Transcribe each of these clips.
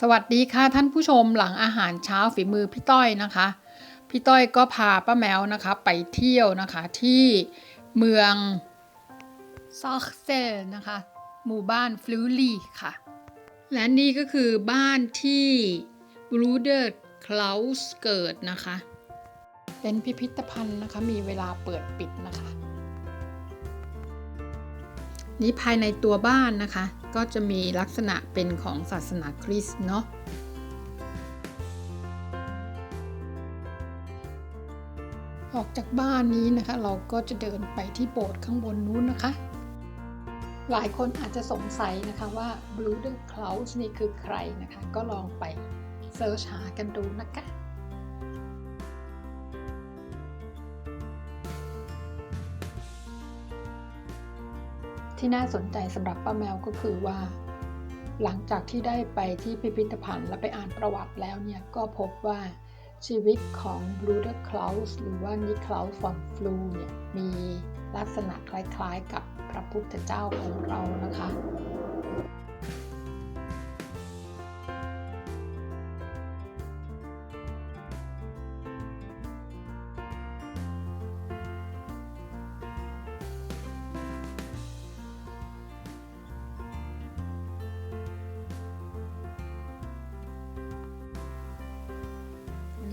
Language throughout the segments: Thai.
สวัสดีค่ะท่านผู้ชมหลังอาหารเช้าฝีมือพี่ต้อยนะคะ พี่ต้อยก็พาป้าแมวนะคะไปเที่ยวนะคะที่เมืองซอกเซลนะคะ หมู่บ้านฟลูลีค่ะ และนี่ก็คือบ้านที่บรูเดอร์คลาสเกิดนะคะ เป็นพิพิธภัณฑ์นะคะมีเวลาเปิดปิดนะคะ นี่ภายในตัวบ้านนะคะ ก็จะมีลักษณะเป็นของศาสนาคริสต์เนาะออกจากบ้านนี้นะคะ เราก็จะเดินไปที่โบสถ์ข้างบนนู้นนะคะ หลายคนอาจจะสงสัยนะคะว่า Blue the Clouds นี่คือใครนะคะ ก็ลองไปเซิร์ชหากันดูนะคะ ที่น่าสนใจสำหรับป้าแมวก็คือว่า หลังจากที่ได้ไปที่พิพิธภัณฑ์และไปอ่านประวัติแล้วเนี่ย ก็พบว่าชีวิตของบลูเดอร์คลาสหรือว่านิคลาสฟอนฟลูเนี่ยมีลักษณะคล้ายๆกับพระพุทธเจ้าของเรานะคะ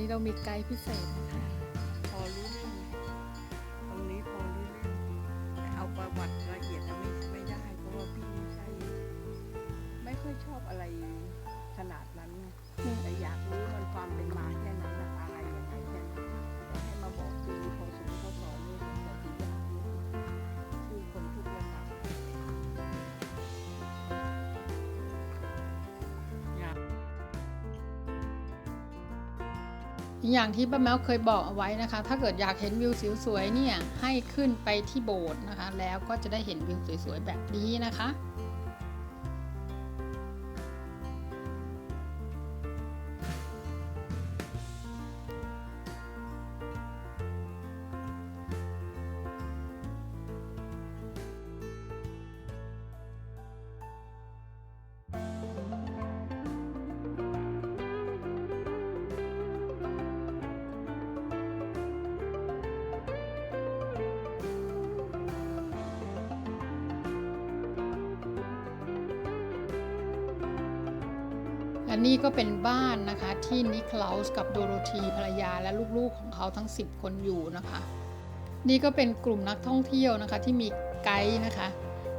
นนี้เรามีไกด์พิเศษนะคะ พอรู้เรื่องตรงนี้พอรู้เรื่องแต่เอาประวัติละเอียดอะไม่ไม่ได้ เพราะว่าพี่ไม่ใช่ไม่ค่อยชอบอะไรขนาดนั้นไงแต่อยากรู้มันความเป็นมา อย่างที่ป้าแมวเคยบอกเอาไว้นะคะ ถ้าเกิดอยากเห็นวิวสวยๆเนี่ยให้ขึ้นไปที่โบสถ์นะคะ แล้วก็จะได้เห็นวิวสวยๆแบบนี้นะคะ นี่ก็เป็นบ้านนะคะ ที่นิคลาสกับโดโรธีภรรยาและลูกๆของเขาทั้ง 10 คนอยู่นะคะ นี่ก็เป็นกลุ่มนักท่องเที่ยวนะคะ ที่มีไกด์นะคะ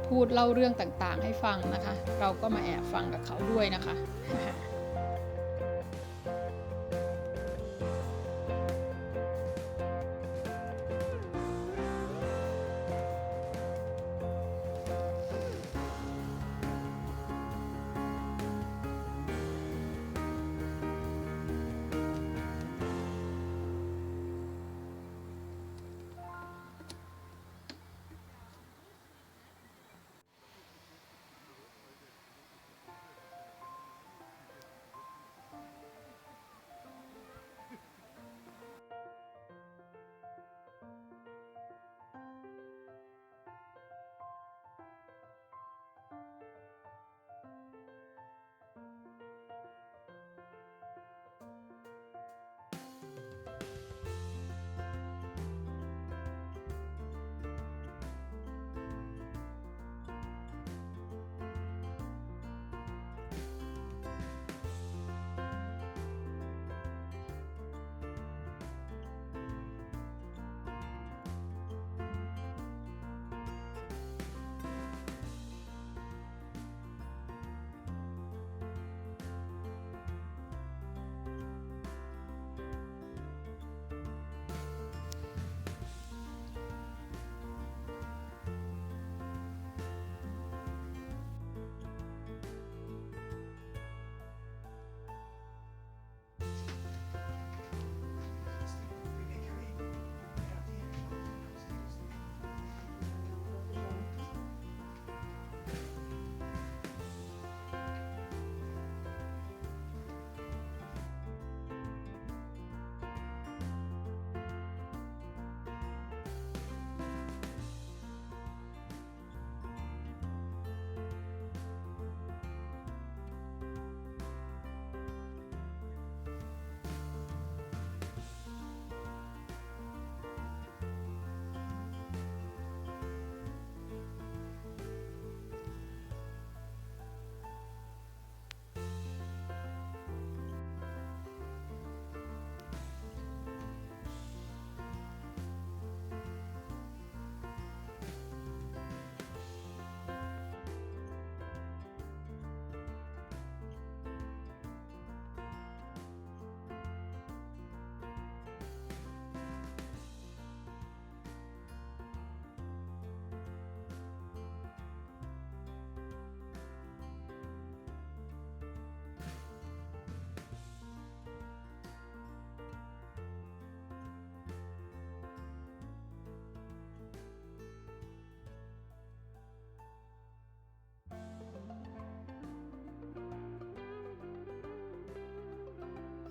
พูดเล่าเรื่องต่างๆ ให้ฟังนะคะ เราก็มาแอบฟังกับเขาด้วยนะคะ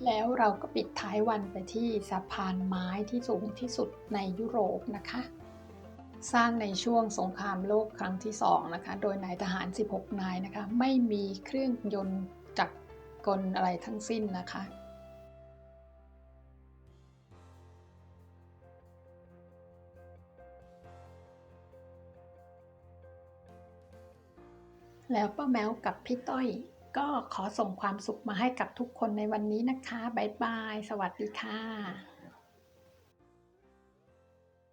แล้วเราก็ปิดท้ายวันไปที่สะพานไม้ที่สูงที่สุดในยุโรปนะคะ สร้างในช่วงสงครามโลกครั้งที่สองนะคะ โดยนายทหาร 16 นายนะคะ ไม่มีเครื่องยนต์จักรกลอะไรทั้งสิ้นนะคะแล้วป้าแมวกับพี่ต้อย ก็ขอส่งความสุขมาให้กับทุกคนในวันนี้นะคะ บ๊ายบาย สวัสดีค่ะ